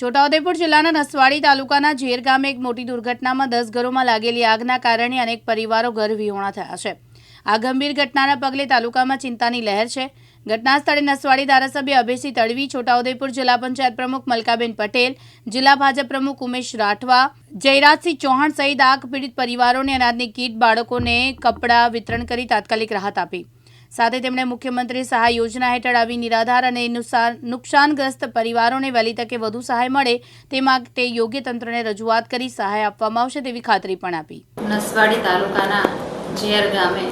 છોટાઉદેપુર જિલ્લાના નસવાડી તાલુકાના ઝેર ગામે એક મોટી દુર્ઘટનામાં દસ ઘરોમાં લાગેલી આગના કારણે અનેક પરિવારો ઘર વિહોણા થયા છે. આ ગંભીર ઘટનાના પગલે તાલુકામાં ચિંતાની લહેર છે. ઘટના સ્થળે નસવાડી ધારાસભ્ય અભયસિંહ તડવી, છોટાઉદેપુર જિલ્લા પંચાયત પ્રમુખ મલકાબેન પટેલ, જિલ્લા ભાજપ પ્રમુખ ઉમેશ રાઠવા, જયરાજસિંહ ચૌહાણ સહિત આગ પીડિત પરિવારોને અનાજની કીટ બાળકોને કપડાં વિતરણ કરી તાત્કાલિક રાહત આપી. સાથે તેમણે મુખ્યમંત્રી સહાય યોજના હેઠળ આવી નિરાધાર અને નુકસાન નુકસાનગ્રસ્ત પરિવારોને વહેલી તકે વધુ સહાય મળે તે માટે યોગ્ય તંત્રને રજૂઆત કરી સહાય આપવામાં આવશે તેવી ખાતરી પણ આપી. નસવાડી તાલુકાના ઝેર ગામે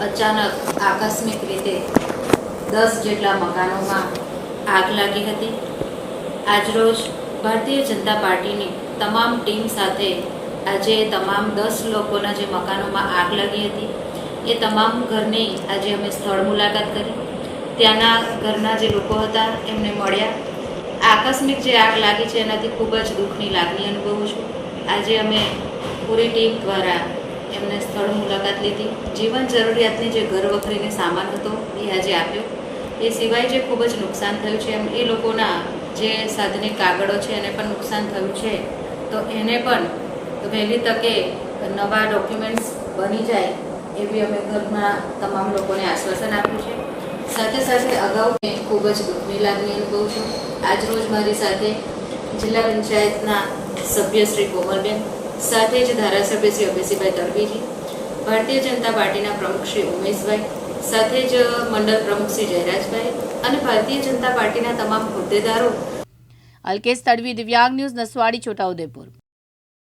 અચાનક આકસ્મિક રીતે દસ જેટલા મકાનોમાં આગ લાગી હતી. આજરોજ ભારતીય જનતા પાર્ટીની તમામ ટીમ સાથે આજે તમામ દસ લોકોના જે મકાનોમાં આગ લાગી હતી. એ તમામ ઘરની આજે અમે સ્થળ મુલાકાત કરી. ત્યાંના ઘરના જે લોકો હતા, એમને મળ્યા. આકસ્મિક જે આગ લાગી છે, એનાથી ખૂબ જ દુઃખની લાગણી અનુભવું છું. આજે અમે પૂરી ટીમ દ્વારા એમને સ્થળ મુલાકાત લીધી. જીવન જરૂરિયાતની જે ઘર વખરીને સામાન હતો, એ આજે આપ્યો. એ સિવાય જે ખૂબ જ નુકસાન થયું છે, એમ એ લોકોના જે સાધનિક કાગળો છે, એને પણ નુકસાન થયું છે, તો એને પણ વહેલી તકે નવા ડોક્યુમેન્ટ્સ બની જાય એવી અમે ઘરના તમામ લોકોને આશ્વાસન આપ્યું છે. સાથે સાથે અગાઉ મેં ખૂબ જ દુઃખની લાગણી અનુભવું છું. આજરોજ મારી સાથે જિલ્લા પંચાયતના સભ્ય શ્રી કોમલબેન, સાથે જ ધારાસભ્ય શ્રી અભયસિંહભાઈ તરવીજી ભારતીય જનતા પાર્ટીના પ્રમુખ શ્રી ઉમેશભાઈ, સાથે જ મંડળ પ્રમુખ શ્રી જયરાજભાઈ અને ભારતીય જનતા પાર્ટીના તમામ હોદ્દેદારો. અલ્કેશ તડવી, દિવ્યાંગ ન્યૂઝ નસવાડી, છોટાઉદેપુર.